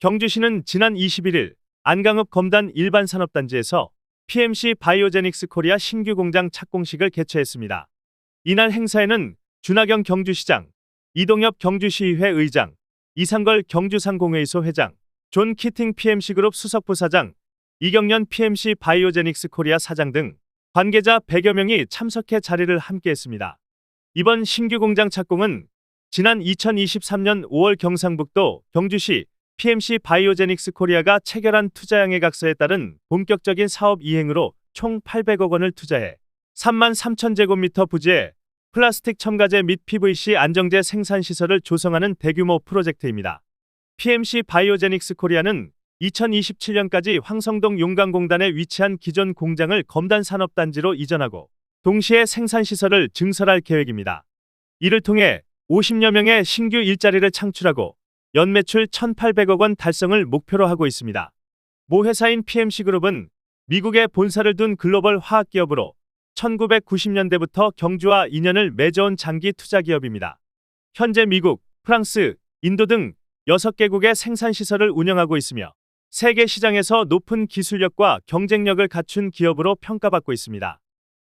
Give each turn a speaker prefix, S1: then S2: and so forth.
S1: 경주시는 지난 21일 안강읍 검단 일반산업단지에서 PMC 바이오제닉스 코리아 신규 공장 착공식을 개최했습니다. 이날 행사에는 준하경 경주시장, 이동엽 경주시의회 의장, 이상걸 경주상공회의소 회장, 존 키팅 PMC그룹 수석부사장, 이경련 PMC 바이오제닉스 코리아 사장 등 관계자 100여 명이 참석해 자리를 함께했습니다. 이번 신규 공장 착공은 지난 2023년 5월 경상북도 경주시 PMC 바이오제닉스 코리아가 체결한 투자양해 각서에 따른 본격적인 사업 이행으로 총 800억 원을 투자해 3만 3천 제곱미터 부지에 플라스틱 첨가제 및 PVC 안정제 생산 시설을 조성하는 대규모 프로젝트입니다. PMC 바이오제닉스 코리아는 2027년까지 황성동 용강공단에 위치한 기존 공장을 검단 산업단지로 이전하고 동시에 생산 시설을 증설할 계획입니다. 이를 통해 50여 명의 신규 일자리를 창출하고 연매출 1,800억 원 달성을 목표로 하고 있습니다. 모 회사인 PMC그룹은 미국에 본사를 둔 글로벌 화학기업으로 1990년대부터 경주와 인연을 맺어온 장기 투자 기업입니다. 현재 미국, 프랑스, 인도 등 6개국의 생산시설을 운영하고 있으며 세계 시장에서 높은 기술력과 경쟁력을 갖춘 기업으로 평가받고 있습니다.